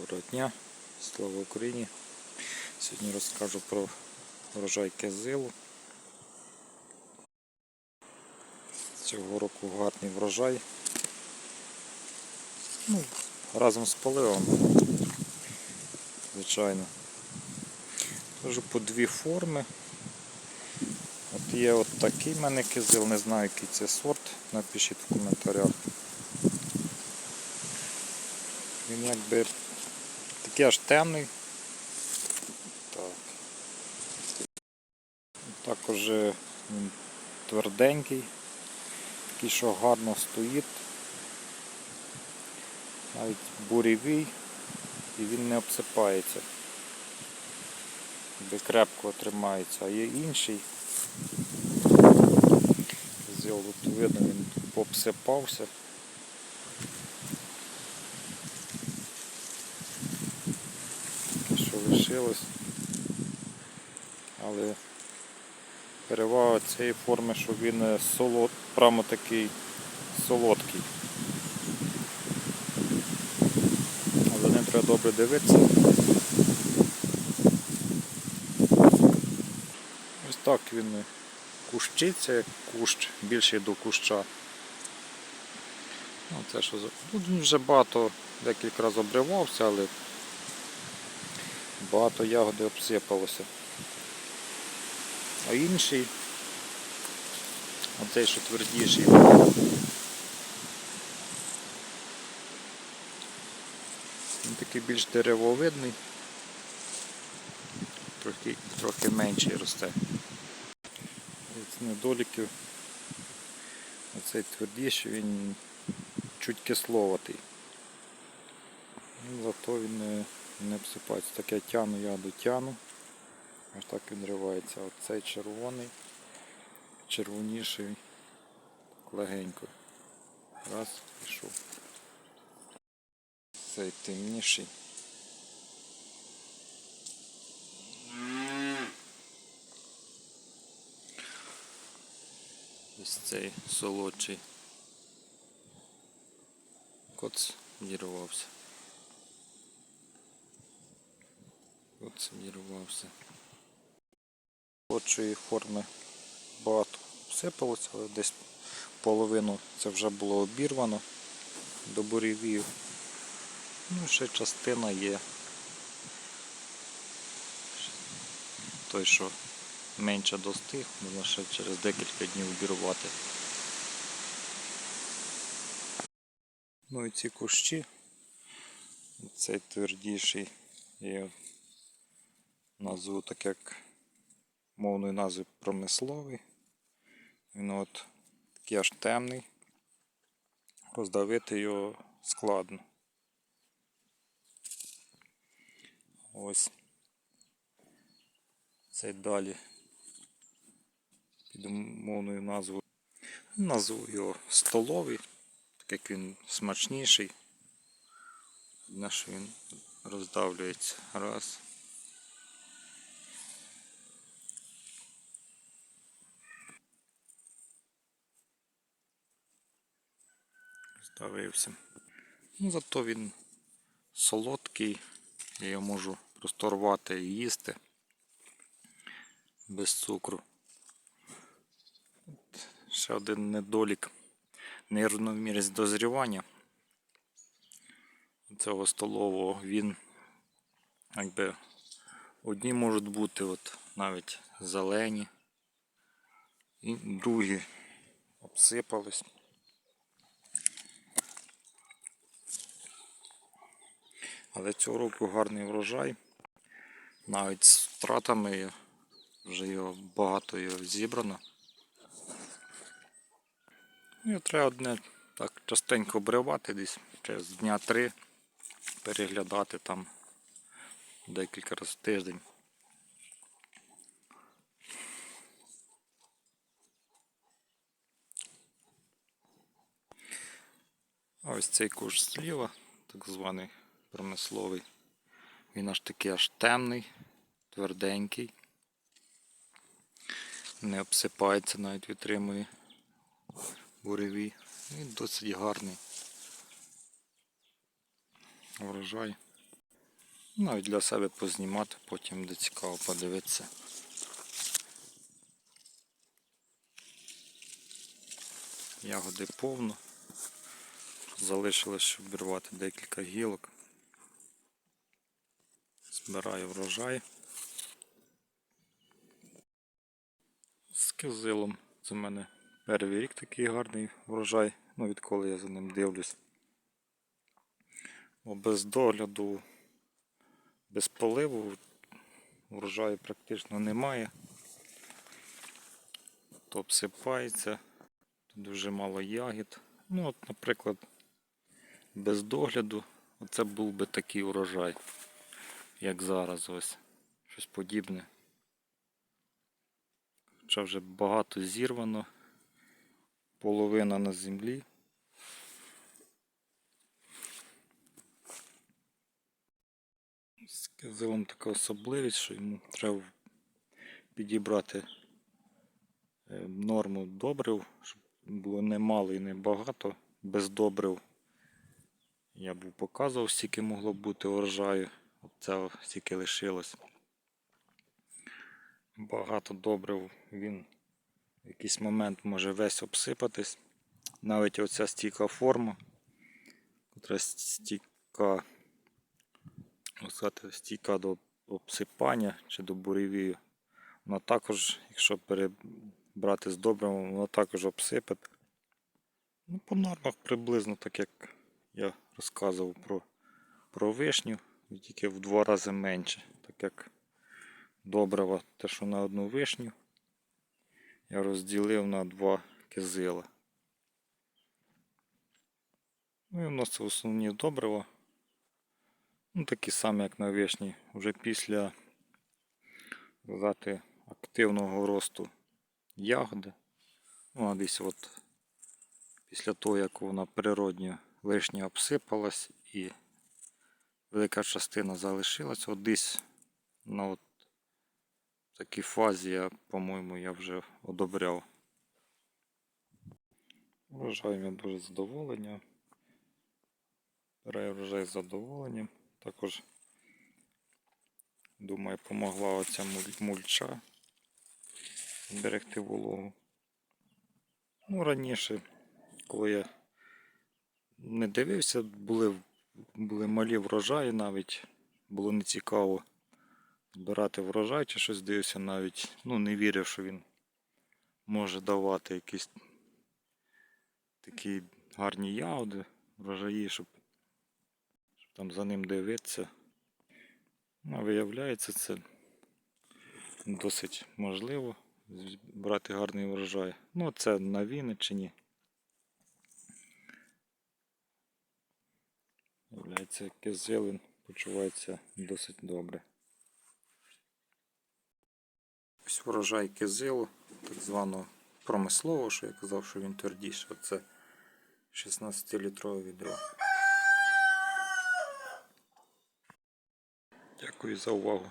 Доброго дня, слава Україні. Сьогодні розкажу про врожай кизилу. Цього року гарний врожай. Ну, разом з поливом, звичайно. Кажу по дві форми. От є от такий в мене кизил, не знаю який це сорт, напишіть в коментарях. Він якби такий темний. Так. Також він тверденький, такий, що гарно стоїть. Навіть бурєвий і він не обсипається. Якби крепко тримається, а є інший. Зіл, тут видно, він пообсипався. Таке, що. Але перевага цієї форми, що він е, солод, прямо такий солодкий. Але не треба добре дивитися. Ось так він кущиться, як кущ, більший до куща. Ну, це що. Тут вже багато, декілька разів обривався, але багато ягоди обсипалося. А інший, оцей що твердіший, він такий більш деревовидний, трохи, трохи менший росте. З недоліків оцей твердіший, він чуть кисловатий. Ну, зато він не, обсипається. Так я тяну, яду тяну. Аж так він ривається. Оцей червоний, червоніший, легенько. Раз, пішов. Цей темніший. Ось цей солодший. Коц відірвався. Коц відірвався. Солодшої форми багато всипалося, але десь половину це вже було обірвано до буревію. Ну, ще частина є. Той, що менше достиг, можна ще через декілька днів обірвати. Ну і ці кущі, цей твердіший, я назву так як мовною назвою промисловий. Він от такий аж темний. Роздавити його складно. Ось цей далі під мовною назвою. Назву його столовий, так як він смачніший. На що він роздавлюється. Раз. Здавився. Ну, зато він солодкий, я його можу просто рвати і їсти без цукру. От Ще один недолік нерівномірність дозрівання цього столового він якби одні можуть бути от навіть зелені, і другі обсипались. Але цього року гарний врожай. Навіть з втратами вже його багато його зібрано. Його треба одне так частенько обривати десь через дня три, переглядати там декілька разів в тиждень. Ось цей куш зліва, так званий промисловий. Він аж такий аж темний, тверденький. Не обсипається, навіть витримує буреві. Він досить гарний. Врожай. Навіть для себе познімати, потім буде цікаво подивитися. Ягоди повно. Залишилось, щоб вирвати декілька гілок. Збираю врожай. З кизилом. Це в мене перший рік такий гарний врожай. Ну, відколи я за ним дивлюсь. Без догляду, без поливу врожаю практично немає. То обсипається, тут дуже мало ягід. Ну, от, наприклад, без догляду оце був би такий урожай, як зараз ось. Щось подібне. Хоча вже багато зірвано, половина на землі. З кизилом така особливість, що йому треба підібрати е, норму добрив, щоб було не мало і не багато. Без добрив я був показував, скільки могло бути урожаю. Оце стільки лишилось. Багато добрив він в якийсь момент може весь обсипатись. Навіть оця стійка форма, котра стійка, ну, сказати, стійка до обсипання чи до буревію, вона також, якщо перебрати з добривом, вона також обсипе. Ну, по нормах приблизно так як я розказував про, про вишню, тільки в два рази менше, так як добрива, те, що на одну вишню, я розділив на два кизила. Ну і вносив основні добрива. Ну, такі самі, як на вишні, вже після сказати, активного росту ягоди. Ну, а десь от після того, як вона природньо вишня обсипалась і велика частина залишилась, от десь на от такій фазі, я, по-моєму, я вже одобряв. Вважаю я дуже задоволення. Бераю врожай з задоволенням. Також, думаю, помогла оця мульча зберегти вологу. Ну, раніше, коли я не дивився, були, були малі врожаї навіть, було нецікаво збирати врожай чи щось дивився навіть, ну не вірив, що він може давати якісь такі гарні ягоди, врожаї, щоб, щоб там за ним дивитися. Ну, виявляється, це досить можливо брати гарний врожай. Ну, це на Вінниччині. Виявляється, кизилин почувається досить добре. Ось врожай кизилу, так званого промислового, що я казав, що він твердіший. Це 16-літрове відро. Дякую за увагу.